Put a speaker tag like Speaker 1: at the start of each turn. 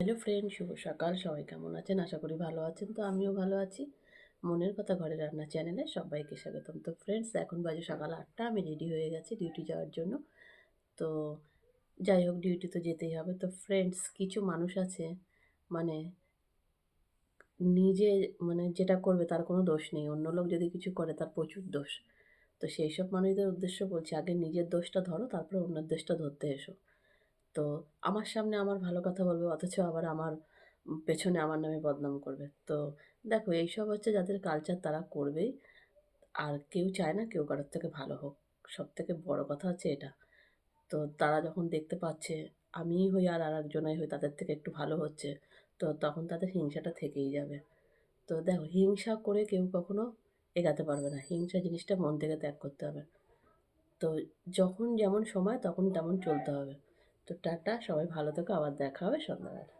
Speaker 1: Hello friend, শুভ সকাল। সবাই কেমন আছেন? আশা করি ভালো আছেন। তো আমিও ভালো আছি। মনের কথা ঘরে রান্না চ্যানেলে সবাইকে স্বাগতম। তো ফ্রেন্ডস, এখন বাজে সকাল আটটা। আমি রেডি হয়ে গেছি ডিউটি যাওয়ার জন্য। তো যাই হোক, ডিউটি তো যেতেই হবে। তো ফ্রেন্ডস, কিছু মানুষ আছে মানে নিজে মানে যেটা করবে তার কোনো দোষ নেই। অন্য লোক যদি কিছু করে, তার প্রচুর দোষ। তো সেই সব মানুষদের উদ্দেশ্য বলছি, আগে নিজের দোষটা ধরো, তারপরে অন্যের দোষটা ধরতে এসো। তো আমার সামনে আমার ভালো কথা বলবে, অথচ আবার আমার পেছনে আমার নামে বদনাম করবে। তো দেখো, এইসব হচ্ছে যাদের কালচার তারা করবেই। আর কেউ চায় না কেউ কারোর থেকে ভালো হোক। সব থেকে বড় কথা হচ্ছে এটা। তো তারা যখন দেখতে পাচ্ছে, আমিই হই আর আর একজনাই হই, তাদের থেকে একটু ভালো হচ্ছে, তো তখন তাদের হিংসাটা থেকেই যাবে। তো দেখো, হিংসা করে কেউ কখনো এগাতে পারবে না। হিংসা জিনিসটা মন থেকে ত্যাগ করতে হবে। তো যখন যেমন সময়, তখন তেমন চলতে হবে। তো টাটা সবাই ভালো থেকো আবার দেখা হবে সন্ধ্যাবেলা।